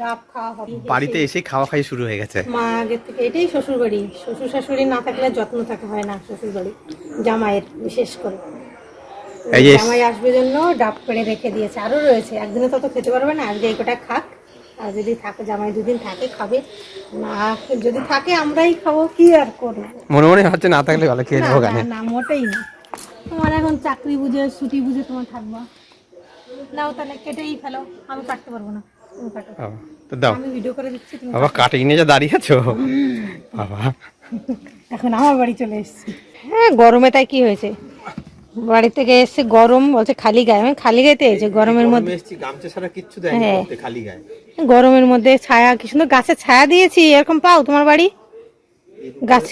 ডাব খাওয়া হবে বাড়িতে এসে খাওয়া খাই শুরু হয়ে গেছে। মা আগের থেকে এটাই শ্বশুর বাড়ি শ্বশুর শাশুড়ি না থাকলে যত্ন থাকে হয় না শ্বশুর বাড়ি জামাইয়ের বিশেষ করে। জামাই আসবে জন্য ডাব করে রেখে দিয়েছে। আরও রয়েছে। একদিনে তত খেতে পারবে না আজকে এই কটা খাক। আর যদি থাকে জামাই দুদিন থাকে খাবে। না যদি থাকে আমরাই খাব কি আর করব? মনে মনে হচ্ছে না থাকলে ভালো খেয়ে না, না, মোটেই না। তোমার এখন চাকরি বুঝে ছুটি বুঝে তোমার থাকবা। নাও তাহলে কেটেই ফেলো আমি কাটতে পারব না। দাও। আমি ভিডিও করে দিচ্ছি তুমি বাবা কাটিং নিয়ে যা দাঁড়িয়ে আছো বাবা। এখন আমার বাড়ি চলে এসেছি। হ্যাঁ গরমে তাই কি হয়েছে? বাড়ি থেকে এসে গরম বলছে খালি গায়ে। আমি খালি গরমের মধ্যে। এসেছি গামছা ছাড়া কিচ্ছু হ্যাঁ। খালি গায়ে। গরমের মধ্যে ছায়া কি সুন্দর গাছে ছায়া দিয়েছি এরকম পাও তোমার বাড়ি? গাছ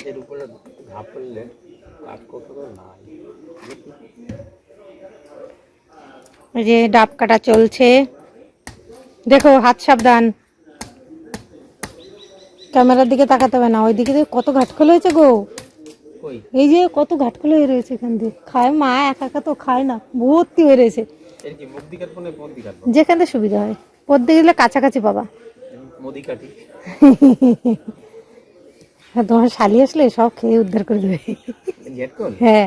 যে ডাব কাটা চলছে। দেখো হাত সাবধান। ক্যামেরার দিকে তাকাতে হবে না। ওই দিকে কত ঘাটখোল হয়েছে গো। এই যে কত ঘাটখোল হয়ে রয়েছে এখান দিয়ে। খায় মা একা একা তো খায় না। ভর্তি হয়ে রয়েছে। যেখান থেকে সুবিধা হয়। পদ্মে গেলে কাছাকাছি পাবা। তোমার শালি আসলে সব খেয়ে উদ্ধার করে দেবে। হ্যাঁ।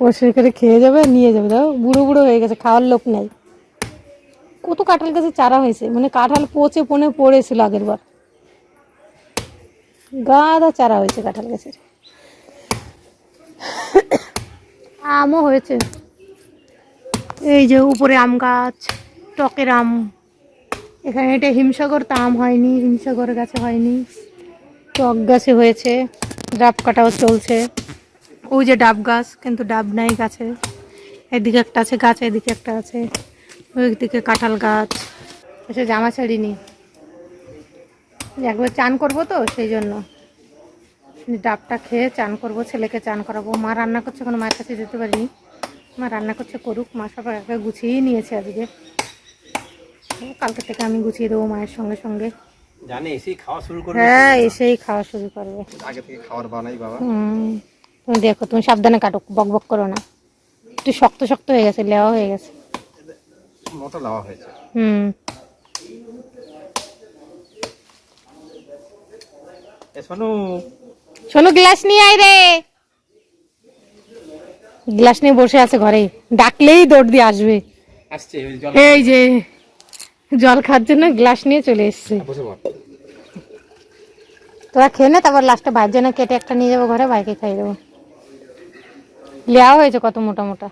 পরিষ্কার করে খেয়ে যাবে নিয়ে যাবে। দাও বুড়ো বুড়ো হয়ে গেছে খাওয়ার লোক নাই। কত কাঁঠাল গাছে চারা হয়েছে? মানে কাঁঠাল পচে পনে পড়েছিল আগের বার গাদা চারা হয়েছে কাঁঠাল গাছের। আমও হয়েছে। এই যে উপরে আম গাছ, টকের আম। এখানে এটা হিমসাগর, তা আম হয়নি, হিমসাগর গাছে হয়নি। টক গাছে হয়েছে, ডাব কাটাও চলছে। ওই যে ডাব গাছ, কিন্তু ডাব নাই গাছে। এদিকে একটা আছে, গাছ এদিকে একটা আছে। ওই দিকে কাঁঠাল গাছ এসে জামা ছাড়িনি একবার চান করব তো সেই জন্য। ডাবটা খেয়ে চান করব ছেলেকে চান করাবো। মা রান্না করছে কোনো মায়ের কাছে যেতে পারিনি। মা রান্না করছে করুক মা সব একবার গুছিয়েই নিয়েছে আজকে। কালকে থেকে আমি গুছিয়ে দেবো মায়ের সঙ্গে সঙ্গে। জানে এসেই খাওয়া শুরু করবে। হ্যাঁ এসেই খাওয়া শুরু করবে। আগে থেকে খাওয়ার বানাই বাবা। হুম তুমি দেখো তুমি সাবধানে কাটো বক বক করো না। একটু শক্ত শক্ত হয়ে গেছে লেওয়া হয়ে গেছে। মোটা লাওয়া হয়েছে। হুম। গ্লাস নিয়ে আয় রে। গ্লাস নিয়ে বসে আছে ঘরে। ডাকলেই দৌড় দিয়ে আসবে। আসছে এই যে জল খাওয়ার জন্য গ্লাস নিয়ে চলে এসছে। তোরা খেয়ে নে তারপর লাস্টে ভাইয়ের জন্য কেটে একটা নিয়ে যাব ঘরে ভাইকে খাইয়ে দেবো। লেওয়া হয়েছে কত মোটা মোটা।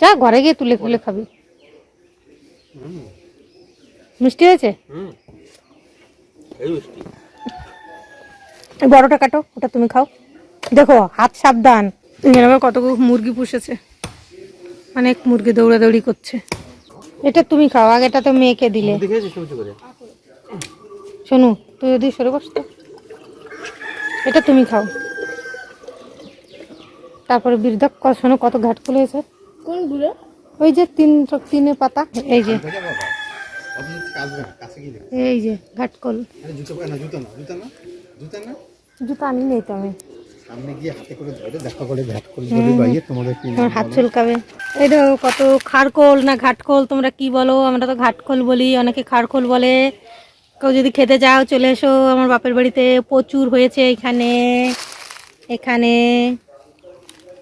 যা ঘরে গিয়ে তুলে তুলে খাবি। মিষ্টি হয়েছে? হুম। এই মিষ্টি। এই বড়টা কাটো ওটা তুমি খাও। দেখো হাত সাবধান। এরকম কত মুরগি পুষেছে। অনেক মুরগি দৌড়াদৌড়ি করছে। এটা তুমি খাও আগেটা তো মেয়েকে দিলে। শোনো তুই যদি সরে বস তো। এটা তুমি খাও। তারপরে বৃদ্ধক শোনো কত ঘাটকুল হয়েছে। কোনগুলো ওই যে তিন তিনে পাতা। এই যে। গিয়ে এই যে ঘাটকল। জুতো না জুতো না জুতো না জুতো না? জুতো আনি নেই তো আমি। হাতে করে ধরে দেখা করে ঘাট করে বলে বাইয়ে তোমাদের কি তোমার হাত চুলকাবে। এই কত খাড়কোল না ঘাটকোল তোমরা কি বলো? আমরা তো ঘাটকোল বলি অনেকে খাড়কোল বলে। কেউ যদি খেতে যাও চলে এসো। আমার বাপের বাড়িতে প্রচুর হয়েছে এখানে। এখানে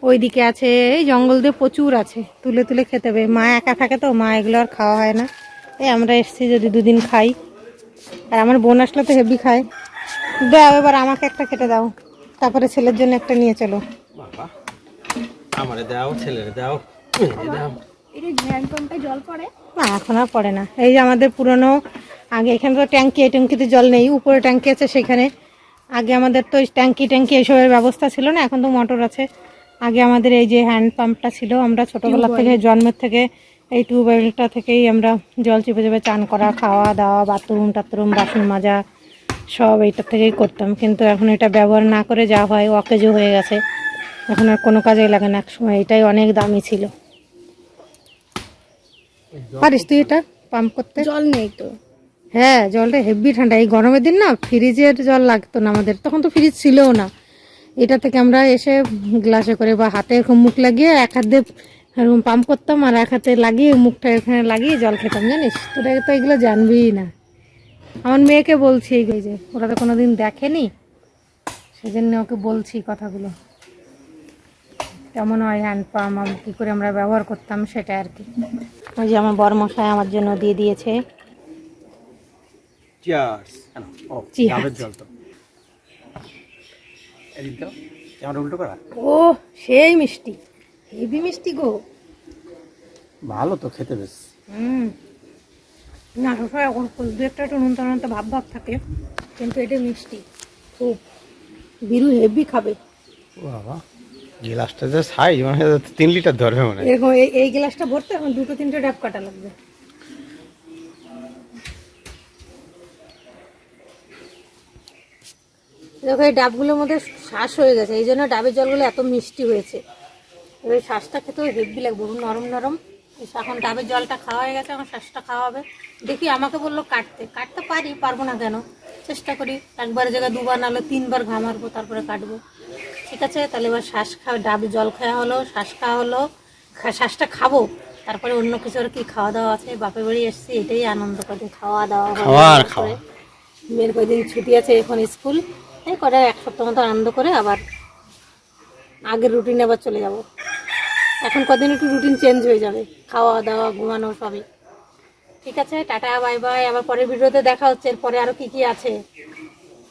ওইদিকে আছে এই জঙ্গল দিয়ে প্রচুর আছে তুলে তুলে খেতে হবে। মা একা থাকে তো মা এগুলো আর খাওয়া হয় না। এই আমরা এসছি যদি দুদিন খাই। আর আমার বোন আসলে তো হেভি খায়। দাও এবার আমাকে একটা খেতে দাও। তারপরে ছেলের জন্য একটা নিয়ে চলো। আমারে দাও ছেলেরে দাও দাও। এই যে হ্যান্ড পাম্পে জল পড়ে? না এখন আর পড়ে না। এই যে আমাদের পুরনো আগে এখানে তো ট্যাঙ্কি এই ট্যাঙ্কিতে জল নেই উপরে ট্যাঙ্কি আছে সেখানে। আগে আমাদের তো ওই ট্যাঙ্কি ট্যাঙ্কি এসবের ব্যবস্থা ছিল না এখন তো মোটর আছে। আগে আমাদের এই যে হ্যান্ড পাম্পটা ছিল আমরা ছোটোবেলা থেকে জন্মের থেকে এই টিউবওয়েলটা থেকেই আমরা জল চেপে চেপে চান করা খাওয়া দাওয়া বাথরুম টাথরুম বাসন মাজা সব এইটার থেকেই করতাম। কিন্তু এখন এটা ব্যবহার না করে যা হয় অকেজো হয়ে গেছে। এখন আর কোনো কাজেই লাগে না একসময় এটাই অনেক দামি ছিল। পারিস তুই এটা পাম্প করতে? জল নেই তো। হ্যাঁ জলটা হেভি ঠান্ডা। এই গরমের দিন না ফ্রিজের জল লাগতো না আমাদের তখন তো ফ্রিজ ছিলও না। এটা থেকে আমরা এসে গ্লাসে করে বা হাতে এরকম মুখ লাগিয়ে এক হাত দিয়ে এরকম পাম্প করতাম আর এক হাতে লাগিয়ে মুখটা এখানে লাগিয়ে জল খেতাম জানিস? তোরা তো এগুলো জানবিই না। আমার মেয়েকে বলছি এই যে ওরা তো কোনো দিন দেখেনি সেজন্য ওকে বলছি কথাগুলো। কেমন হয় হ্যান্ড পাম্প কী করে আমরা ব্যবহার করতাম সেটা আর কি। ওই যে আমার বর মশাই আমার জন্য দিয়ে দিয়েছে। জল তো। এদিক ক্যামেরা উল্টো করা। ও সেই মিষ্টি। হেভি মিষ্টি গো। ভালো তো খেতে বেশ। হুম। না সবসময় ওর দু একটা একটু নুনতা নুনতা ভাব ভাব থাকে কিন্তু এটা মিষ্টি। খুব। বিরু হেভি খাবে। বাবা গ্লাসটা যে সাইজ মানে তিন লিটার ধরবে মনে এরকম এই এই গ্লাসটা ভরতে এখন দুটো তিনটে ডাব কাটা লাগবে। দেখো এই ডাবগুলোর মধ্যে শ্বাস হয়ে গেছে। এই জন্য ডাবের জলগুলো এত মিষ্টি হয়েছে। এবার শ্বাসটা খেতেও হেভি লাগবে পুরো নরম নরম। এখন ডাবের জলটা খাওয়া হয়ে গেছে এখন শ্বাসটা খাওয়া হবে। দেখি আমাকে বলল কাটতে। কাটতে পারি পারব না কেন? চেষ্টা করি একবার জায়গায় দুবার নাহলে তিনবার ঘামারবো তারপরে কাটবো। ঠিক আছে তাহলে এবার শ্বাস খাওয়া ডাবে জল খাওয়া হলো শ্বাস খাওয়া হলো। শ্বাসটা খাব। তারপরে অন্য কিছু আর কি খাওয়া দাওয়া আছে বাপের বাড়ি এসেছি এটাই আনন্দ করে খাওয়া দাওয়া। মেয়ের কয়দিন ছুটি আছে এখন স্কুল। এই করে এক সপ্তাহ মতো আনন্দ করে আবার আগের রুটিনে আবার চলে যাব। এখন কদিন একটু রুটিন চেঞ্জ হয়ে যাবে। খাওয়া দাওয়া ঘুমানো সবই। ঠিক আছে, টাটা বাই বাই আবার পরের ভিডিওতে দেখা হচ্ছে। এরপরে আরও কী কী আছে?